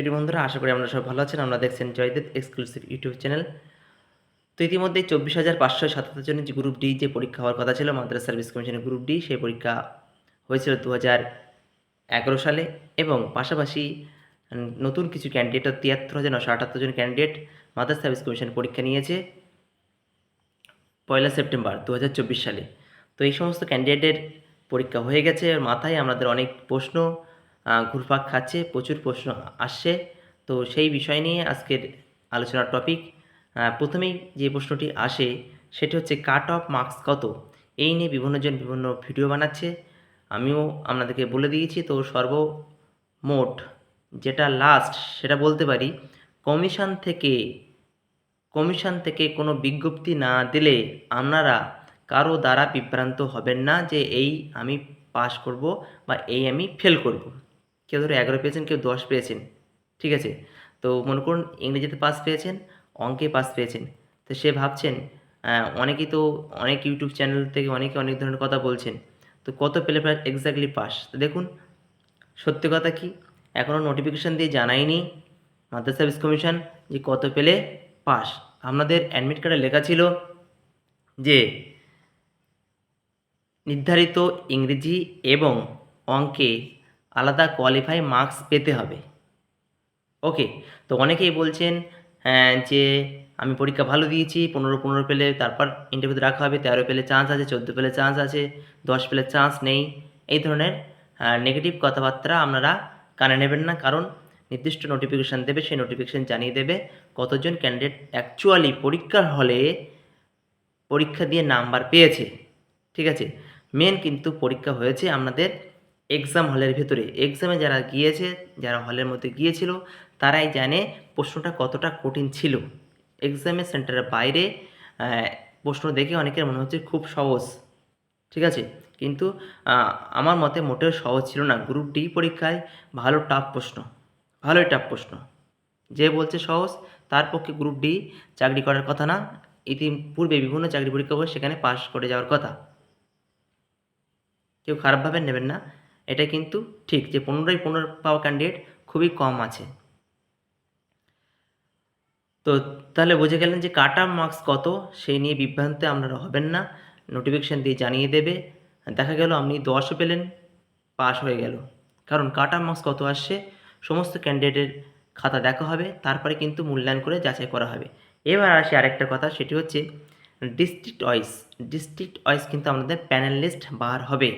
প্রিয় বন্ধুরা, আশা করি আপনারা সব ভালো আছেন। আমরা দেখছেন জয়দেব এক্সক্লুসিভ ইউটিউব চ্যানেল। তো ইতিমধ্যে চব্বিশ হাজার পাঁচশো সাতাত্তর জনের যে গ্রুপ ডি যে পরীক্ষা হওয়ার কথা ছিল মাদ্রাস সার্ভিস কমিশনের গ্রুপ ডি সেই পরীক্ষা হয়েছিল দু হাজার এগারো সালে এবং পাশাপাশি নতুন কিছু ক্যান্ডিডেট তিয়াত্তর হাজার নশো আটাত্তর জন ক্যান্ডিডেট মাদ্রাস সার্ভিস কমিশন পরীক্ষা নিয়েছে পয়লা সেপ্টেম্বর দু হাজার চব্বিশ সালে। তো এই সমস্ত ক্যান্ডিডেটের পরীক্ষা হয়ে গেছে। মাথায় আমাদের অনেক প্রশ্ন। ঘুরপাক খাচ্ছে, প্রচুর প্রশ্ন আসছে। তো সেই বিষয় নিয়ে আজকের আলোচনার টপিক প্রথমেই যে প্রশ্নটি আসে, সেটি হচ্ছে কাট অফ মার্কস কত? এই নিয়ে বিভিন্নজন বিভিন্ন ভিডিও বানাচ্ছে। আমিও আপনাদেরকে বলে দিয়েছি, তো সর্বমোট যেটা লাস্ট সেটা বলতে পারি কমিশন থেকে কমিশন থেকে কোনো বিজ্ঞপ্তি না দিলে আপনারা কারও দ্বারা বিভ্রান্ত হবেন না যে এই আমি পাস করব বা এই আমি ফেল করব। কেউ ধরো এগারো পেয়েছেন, কেউ দশ পেয়েছেন, ঠিক আছে? তো মনে করুন ইংরেজিতে পাস পেয়েছেন, অঙ্কে পাস পেয়েছেন। তো সে ভাবছেন অনেকেই তো অনেক ইউটিউব চ্যানেল থেকে অনেকে অনেক ধরনের কথা বলছেন। তো কত পেলে এক্স্যাক্টলি পাস তো দেখুন, সত্যি কথা কি? এখনও নোটিফিকেশান দিয়ে জানায়নি মাদ্রাসা সার্ভিস কমিশন যে কত পেলে পাস আপনাদের অ্যাডমিট কার্ডে লেখা ছিল যে, নির্ধারিত ইংরেজি এবং অঙ্কে আলাদা কোয়ালিফাই মার্কস পেতে হবে। ওকে তো অনেকেই বলছেন যে আমি পরীক্ষা ভালো দিয়েছি, পনেরো পনেরো পেলে তারপর ইন্টারভিউতে রাখা হবে, তেরো পেলে চান্স আছে, চোদ্দ পেলে চান্স আছে, দশ পেলে চান্স নেই। এই ধরনের নেগেটিভ কথাবার্তা আপনারা কানে নেবেন না, কারণ নির্দিষ্ট নোটিফিকেশান দেবে, সেই নোটিফিকেশান জানিয়ে দেবে কতজন ক্যান্ডিডেট অ্যাকচুয়ালি পরীক্ষার হলে পরীক্ষা দিয়ে নাম্বার পেয়েছে। ঠিক আছে? মেন কিন্তু পরীক্ষা হয়েছে আপনাদের এক্সাম হলের ভেতরে। এক্সামে যারা গিয়েছে, যারা হলের মধ্যে গিয়েছিল, তারাই জানে প্রশ্নটা কতটা কঠিন ছিল। এক্সামের সেন্টারের বাইরে প্রশ্ন দেখে অনেকের মনে হচ্ছে খুব সহজ। ঠিক আছে? কিন্তু আমার মতে মোটেও সহজ ছিল না। গ্রুপ ডি পরীক্ষায় ভালো টাফ প্রশ্ন। ভালোই টাফ প্রশ্ন। যে বলছে সহজ, তার পক্ষে গ্রুপ ডি চাকরি করার কথা না। ইতিপূর্বে বিভিন্ন চাকরি পরীক্ষা করে সেখানে পাশ করে যাওয়ার কথা। কেউ খারাপভাবে নেবেন না। এটা কিন্তু ঠিক যে পনেরোই পনেরো পাওয়া ক্যান্ডিডেট খুবই কম আছে। তো তাহলে বুঝে গেলেন যে কাটা মার্কস কত, সেই নিয়ে বিভ্রান্তে আপনারা হবেন না। নোটিফিকেশান দিয়ে জানিয়ে দেবে। দেখা গেল আপনি দশও পেলেন পাস হয়ে গেল। কারণ কাটা মার্কস কত আসছে, সমস্ত ক্যান্ডিডেটের খাতা দেখা হবে, তারপরে কিন্তু মূল্যায়ন করে যাচাই করা হবে। এবার আসে আরেকটা কথা, সেটি হচ্ছে ডিস্ট্রিক্ট ওয়াইজ ডিস্ট্রিক্ট ওয়াইজ কিন্তু আমাদের প্যানেল লিস্ট বার হবে।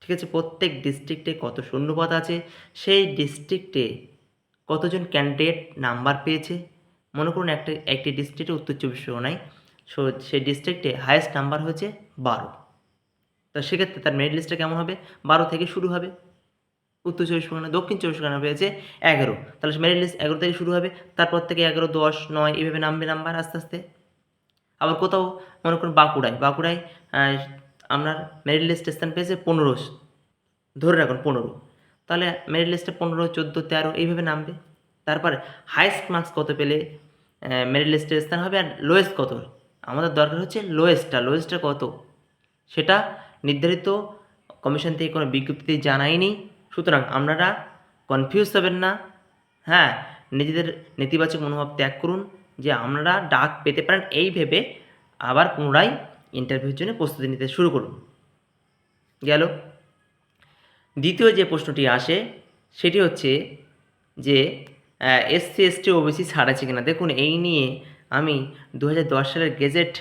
ঠিক আছে? প্রত্যেক ডিস্ট্রিক্টে কত শূন্যপদ আছে? সেই ডিস্ট্রিক্টে কতজন ক্যান্ডিডেট নাম্বার পেয়েছে? মনে করুন একটা, একটি ডিস্ট্রিক্টে উত্তর চব্বিশ পরগনায়, সো সেই ডিস্ট্রিক্টে হায়েস্ট নাম্বার হয়েছে বারো। তো সেক্ষেত্রে তার মেরিট লিস্টটা কেমন হবে? বারো থেকে শুরু হবে। উত্তর চব্বিশ পরগনা দক্ষিণ চব্বিশ পরগনা পেয়েছে এগারো। তাহলে মেরিট লিস্ট এগারো থেকে শুরু হবে। তারপর থেকে এগারো, দশ, নয় এভাবে নামবে নাম্বার আস্তে আস্তে। আবার কোথাও, মনে করুন বাঁকুড়ায় বাঁকুড়ায় আপনার মেরিট লিস্ট স্থান পেয়েছে পনেরো, ধরে রাখুন পনেরো। তাহলে মেরিট লিস্টে পনেরো, চোদ্দ, তেরো এইভাবে নামবে। তারপরে হাইয়েস্ট মার্কস কত পেলে মেরিট লিস্টের স্থান হবে আর লোয়েস্ট কত? আমাদের দরকার হচ্ছে লোয়েস্টটা লোয়েস্টটা কত? সেটা নির্ধারিত কমিশন থেকে কোনো বিজ্ঞপ্তি জানায়নি সুতরাং আপনারা কনফিউজ হবেন না। হ্যাঁ নিজেদের নেতিবাচক মনোভাব ত্যাগ করুন যে আপনারা ডাক পেতে পারেন। এই ভেবে আবার পুনরায় ইন্টারভিউর জন্য প্রস্তুতি নিতে শুরু করুন। গেল। দ্বিতীয় যে প্রশ্নটি আসে, সেটি হচ্ছে যে এসসি এসটি ওবিসি ছাড় আছে কিনা? দেখুন, এই নিয়ে আমি দু হাজার দশ সালের গেজেট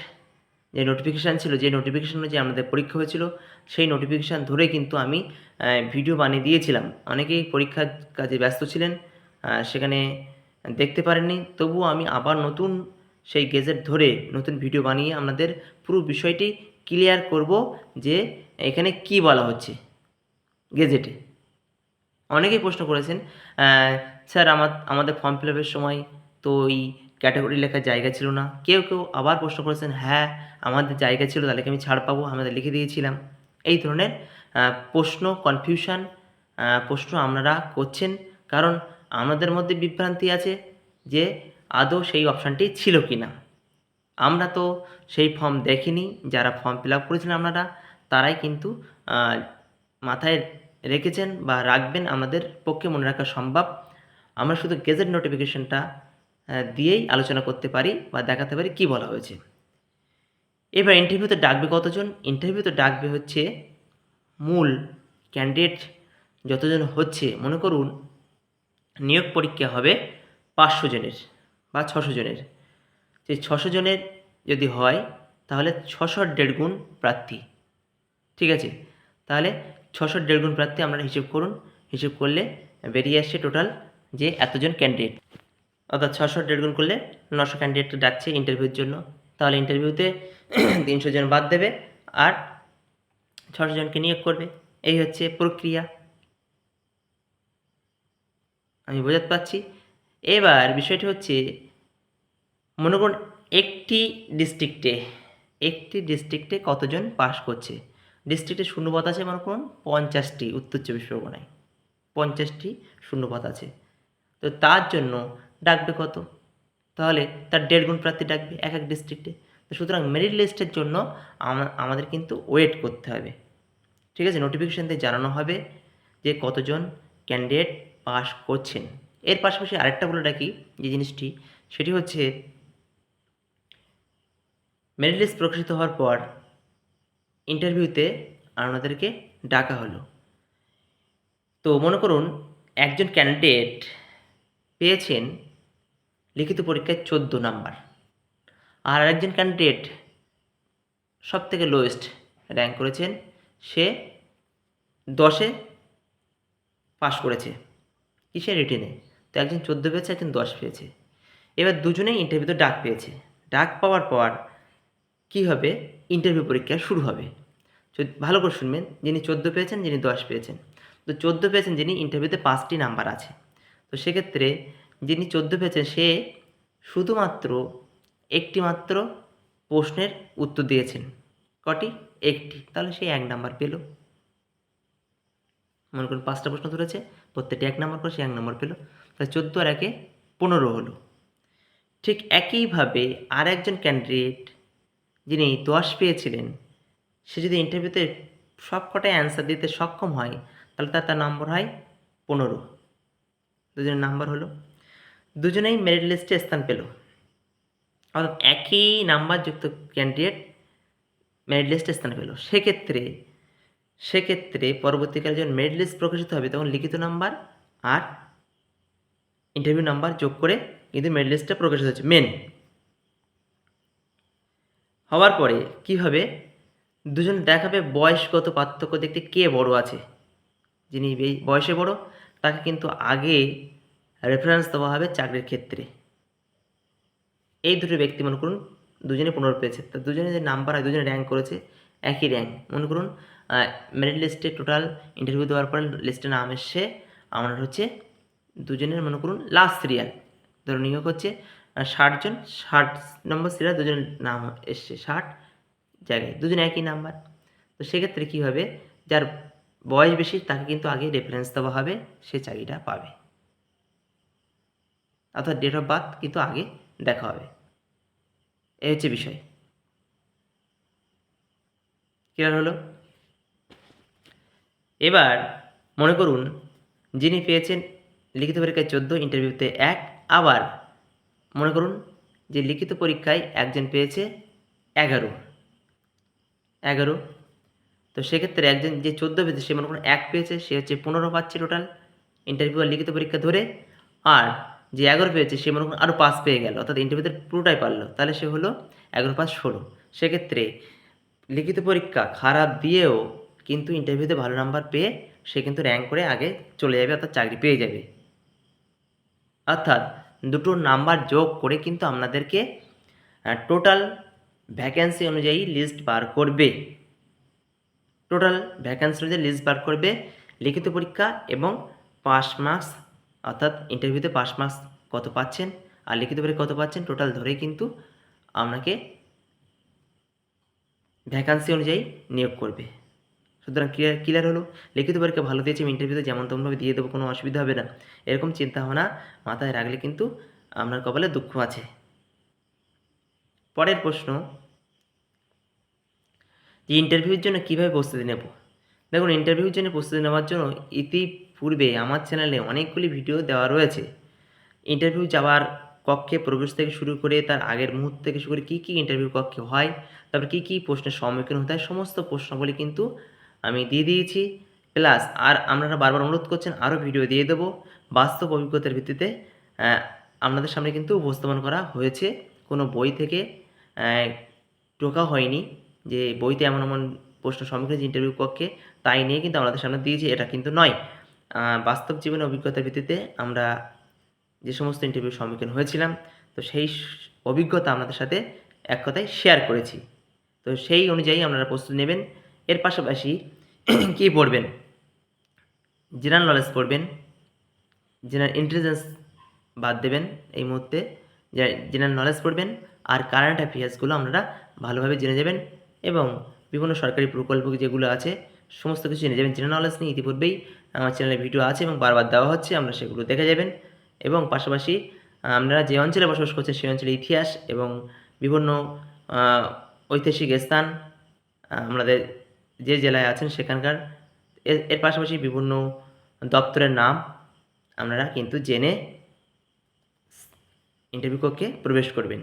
যে নোটিফিকেশান ছিল, যে নোটিফিকেশান অনুযায়ী আমাদের পরীক্ষা হয়েছিল, সেই নোটিফিকেশান ধরে কিন্তু আমি ভিডিও বানিয়ে দিয়েছিলাম। অনেকেই পরীক্ষার কাজে ব্যস্ত ছিলেন সেখানে দেখতে পারেননি। তবুও আমি আবার নতুন সেই গেজেট ধরে নতুন ভিডিও বানিয়ে আপনাদের পুরো বিষয়টি ক্লিয়ার করব যে এখানে কি বলা হচ্ছে গেজেটে। অনেকেই প্রশ্ন করেছেন স্যার, আমার, আমাদের ফর্ম ফিল আপের সময় তো ওই ক্যাটাগরি লেখার জায়গা ছিল না। কেউ কেউ আবার প্রশ্ন করেছেন হ্যাঁ আমাদের জায়গা ছিল, তাহলে কি আমি ছাড় পাবো? আমাদের লিখে দিয়েছিলাম। এই ধরনের প্রশ্ন কনফিউশন প্রশ্ন আপনারা করছেন। কারণ আমাদের মধ্যে বিভ্রান্তি আছে যে আদৌ সেই অপশানটি ছিল কি না আমরা তো সেই ফর্ম দেখিনি, যারা ফর্ম ফিল আপ করেছেন আপনারা, তারাই কিন্তু মাথায় রেখেছেন বা রাখবেন আমাদের পক্ষে মনে রাখা সম্ভব। আমরা শুধু গেজেট নোটিফিকেশনটা দিয়েই আলোচনা করতে পারি বা দেখাতে পারি কি বলা হয়েছে। এবার ইন্টারভিউতে ডাকবে কতজন? ইন্টারভিউতে ডাকবে হচ্ছে মূল ক্যান্ডিডেট যতজন হচ্ছে, মনে করুন, নিয়োগ পরীক্ষা হবে পাঁচশো জনের। বা ছশো জনের। সেই ছশো জনের যদি হয়, তাহলে ছশো দেড় গুণ প্রার্থী। ঠিক আছে? তাহলে ছশো দেড় গুণ প্রার্থী আপনারা হিসেব করুন। হিসেব করলে বেরিয়ে আসছে টোটাল যে এতজন ক্যান্ডিডেট অর্থাৎ ছশো দেড় গুণ করলে নশো ক্যান্ডিডেট ডাকছে ইন্টারভিউর জন্য। তাহলে ইন্টারভিউতে তিনশো জন বাদ দেবে আর ছশো জনকে নিয়োগ করবে। এই হচ্ছে প্রক্রিয়া। আমি বোঝাতে পারছি? এবার বিষয়টি হচ্ছে, মনে করুন একটি ডিস্ট্রিক্টে একটি ডিস্ট্রিক্টে কতজন পাস করছে? ডিস্ট্রিক্টে শূন্যপদ আছে মনে করুন পঞ্চাশটি উত্তর চব্বিশ পরগনায়। পঞ্চাশটি শূন্যপদ আছে। তো তার জন্য ডাকবে কত? তাহলে তার দেড় গুণ প্রার্থী ডাকবে এক এক ডিস্ট্রিক্টে তো সুতরাং মেরিট লিস্টের জন্য আমাদের কিন্তু ওয়েট করতে হবে। ঠিক আছে? নোটিফিকেশান দিয়ে জানানো হবে যে কতজন ক্যান্ডিডেট পাস করছেন। এর পাশাপাশি আরেকটা বলে রাখি যে জিনিসটি, সেটি হচ্ছে মেরিট লিস্ট প্রকাশিত হওয়ার পর ইন্টারভিউতে আপনাদেরকে ডাকা হলো। তো মনে করুন, একজন ক্যান্ডিডেট পেয়েছেন লিখিত পরীক্ষায় চোদ্দ নাম্বার আর আরেকজন ক্যান্ডিডেট সব থেকে লোয়েস্ট র্যাঙ্ক করেছেন, সে দশে পাশ করেছে। কিসে রিটেনে তো একজন চোদ্দ পেয়েছে, একজন দশ পেয়েছে। এবার দুজনেই ইন্টারভিউতে ডাক পেয়েছে। ডাক পাওয়ার পর কী হবে? ইন্টারভিউ পরীক্ষা শুরু হবে। ভালো করে শুনবেন, যিনি চোদ্দ পেয়েছেন, যিনি দশ পেয়েছেন। তো চোদ্দ পেয়েছেন যিনি ইন্টারভিউতে পাঁচটি নাম্বার আছে। তো সেক্ষেত্রে যিনি চোদ্দ পেয়েছেন, সে শুধুমাত্র একটি মাত্র প্রশ্নের উত্তর দিয়েছেন। কটি? একটি। তাহলে সে এক নাম্বার পেল। মনে করুন পাঁচটা প্রশ্ন ধরেছে, প্রত্যেকটি এক নম্বর করে সে এক নম্বর পেল। তাহলে চোদ্দ আর একে পনেরো হলো। ঠিক একইভাবে আর একজন ক্যান্ডিডেট যিনি দশ পেয়েছিলেন, সে যদি ইন্টারভিউতে সব কটাই অ্যান্সার দিতে সক্ষম হয়, তাহলে তার তার নম্বর হয় পনেরো। দুজনের নাম্বার হলো। দুজনেই মেরিট লিস্টে স্থান পেল। অর্থাৎ একই নাম্বার যুক্ত ক্যান্ডিডেট মেরিট লিস্টে স্থান পেল। সেক্ষেত্রে সেক্ষেত্রে পরবর্তীকালে যখন মেরিট লিস্ট প্রকাশিত হবে, তখন লিখিত নাম্বার আর ইন্টারভিউ নাম্বার যোগ করে কিন্তু মেরিট লিস্টটা প্রকাশিত হচ্ছে মেন হওয়ার পরে কি হবে? দুজন দেখাবে বয়সগত পার্থক্য দেখতে কে বড় আছে। যিনি বয়সে বড়, তাকে কিন্তু আগে রেফারেন্স দেওয়া হবে চাকরির ক্ষেত্রে। এই দুটো ব্যক্তি মনে করুন দুজনে পনেরো পেয়েছে। তা দুজনে যে নাম্বার হয় দুজনে র্যাঙ্ক করেছে, একই র্যাঙ্ক মনে করুন মেরিট লিস্টে টোটাল ইন্টারভিউ দেওয়ার পর লিস্টে নাম এসছে, আমার হচ্ছে দুজনের মনে করুন লাস্ট সিরিয়াল ধরুন, নিয়োগ হচ্ছে ষাট জন, ষাট নম্বর সিরিয়াল দুজনের নাম এসছে, ষাট জায়গায়, দুজনে একই নাম্বার তো সেক্ষেত্রে কী হবে? যার বয়স বেশি, তাকে কিন্তু আগে রেফারেন্স দেওয়া হবে, সে চাকরিটা পাবে। অর্থাৎ ডেট অফ বার্থ কিন্তু আগে দেখা হবে। এই হচ্ছে বিষয়। ক্লিয়ার হলো? এবার মনে করুন, যিনি পেয়েছেন লিখিত পরীক্ষায় চোদ্দ ইন্টারভিউতে এক। আবার মনে করুন যে লিখিত পরীক্ষায় একজন পেয়েছে এগারো। এগারো। তো সেক্ষেত্রে একজন যে চোদ্দ পেয়েছে, সে মনে করুন এক পেয়েছে, সে হচ্ছে পনেরো পাচ্ছে টোটাল ইন্টারভিউ আর লিখিত পরীক্ষা ধরে। আর যে এগারো পেয়েছে, সে মনে করুন আরও পাস পেয়ে গেল, অর্থাৎ ইন্টারভিউতে পুরোটাই পারল। তাহলে সে হলো এগারো পাস ষোলো। সেক্ষেত্রে লিখিত পরীক্ষা খারাপ দিয়েও কিন্তু ইন্টারভিউতে ভালো নাম্বার পেয়ে সে কিন্তু র্যাঙ্ক করে আগে চলে যাবে, অর্থাৎ চাকরি পেয়ে যাবে। অর্থাৎ দুটো নাম্বার যোগ করে কিন্তু আপনাদেরকে টোটাল ভ্যাকেন্সি অনুযায়ী লিস্ট বার করবে। টোটাল ভ্যাকেন্সি অনুযায়ী লিস্ট বার করবে, লিখিত পরীক্ষা এবং পাস মার্কস অর্থাৎ ইন্টারভিউতে পাস মার্কস কত পাচ্ছেন আর লিখিত পরীক্ষা কত পাচ্ছেন টোটাল ধরেই কিন্তু আপনাকে ভ্যাকান্সি অনুযায়ী নিয়োগ করবে। সুতরাং ক্লিয়ার ক্লিয়ার হলো। লিখিত পরীক্ষা ভালো দিয়েছি, আমি ইন্টারভিউতে যেমন তেমনভাবে দিয়ে দেবো, কোনো অসুবিধা হবে না। এরকম চিন্তা ভাবনা মাথায় রাখলে কিন্তু আপনার কপালে দুঃখ আছে। পরের প্রশ্ন, যে ইন্টারভিউর জন্য কীভাবে প্রস্তুতি নেব? দেখুন ইন্টারভিউর জন্য প্রস্তুতি নেওয়ার জন্য ইতিপূর্বে আমার চ্যানেলে অনেকগুলি ভিডিও দেওয়া রয়েছে। ইন্টারভিউ যাওয়ার কক্ষে প্রবেশ থেকে শুরু করে, তার আগের মুহূর্ত থেকে শুরু করে কী কী ইন্টারভিউ কক্ষে হয়, তারপর কী কী প্রশ্নের সম্মুখীন হতে হয়, সমস্ত প্রশ্নগুলি কিন্তু আমি দিয়ে দিয়েছি। প্লাস আর আপনারা বারবার অনুরোধ করছেন, আরও ভিডিও দিয়ে দেবো। বাস্তব অভিজ্ঞতার ভিত্তিতে আপনাদের সামনে কিন্তু উপস্থাপন করা হয়েছে। কোনো বই থেকে টোকা হয়নি যে বইতে এমন এমন প্রশ্ন সম্মুখীন ইন্টারভিউ কক্ষে, তাই নিয়ে কিন্তু আমাদের সামনে দিয়েছি, এটা কিন্তু নয়। বাস্তব জীবনের অভিজ্ঞতার ভিত্তিতে আমরা যে সমস্ত ইন্টারভিউর সম্মুখীন হয়েছিলাম, তো সেই অভিজ্ঞতা আপনাদের সাথে এক কথায় শেয়ার করেছি। তো সেই অনুযায়ী আপনারা প্রস্তুতি নেবেন। এর পাশাপাশি কী পড়বেন? জেনারেল নলেজ পড়বেন। জেনারেল ইন্টেলিজেন্স বাদ দেবেন এই মুহূর্তে। জেনারেল নলেজ পড়বেন আর কারেন্ট অ্যাফেয়ার্সগুলো আপনারা ভালোভাবে জেনে যাবেন এবং বিভিন্ন সরকারি প্রকল্প যেগুলো আছে, সমস্ত কিছু জেনে যাবেন। জেনারেল নলেজ নিয়ে ইতিপূর্বেই আমার চ্যানেলে ভিডিও আছে এবং বারবার দেওয়া হচ্ছে, আপনারা সেগুলো দেখে যাবেন। এবং পাশাপাশি, আপনারা যে অঞ্চলে বসবাস করছেন, সেই অঞ্চলের ইতিহাস এবং বিভিন্ন ঐতিহাসিক স্থান আমাদের যে জেলায় আছেন সেখানকার এর পাশাপাশি বিভিন্ন দপ্তরের নাম আপনারা কিন্তু জেনে ইন্টারভিউ কক্ষে প্রবেশ করবেন।